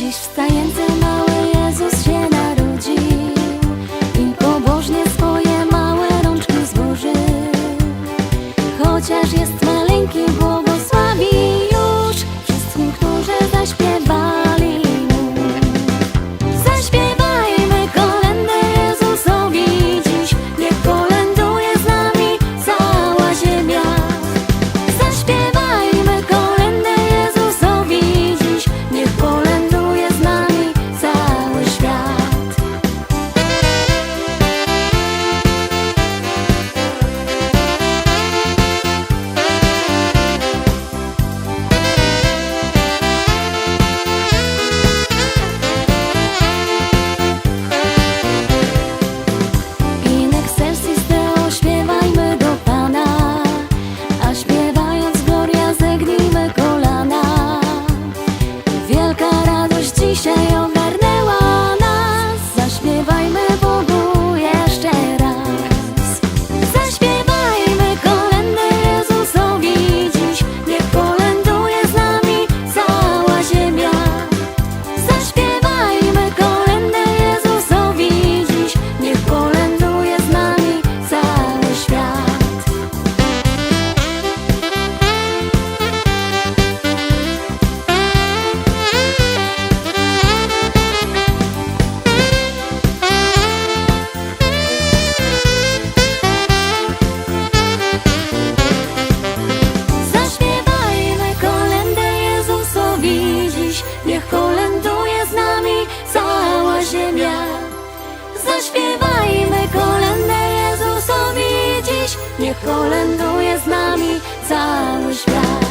Dziś wstający mały Jezus się narodził I pobożnie swoje małe rączki złożył Chociaż jest maleńki, błogosławi już Wszystkim, którzy zaśpiewają Niech kolęduje z nami cały świat.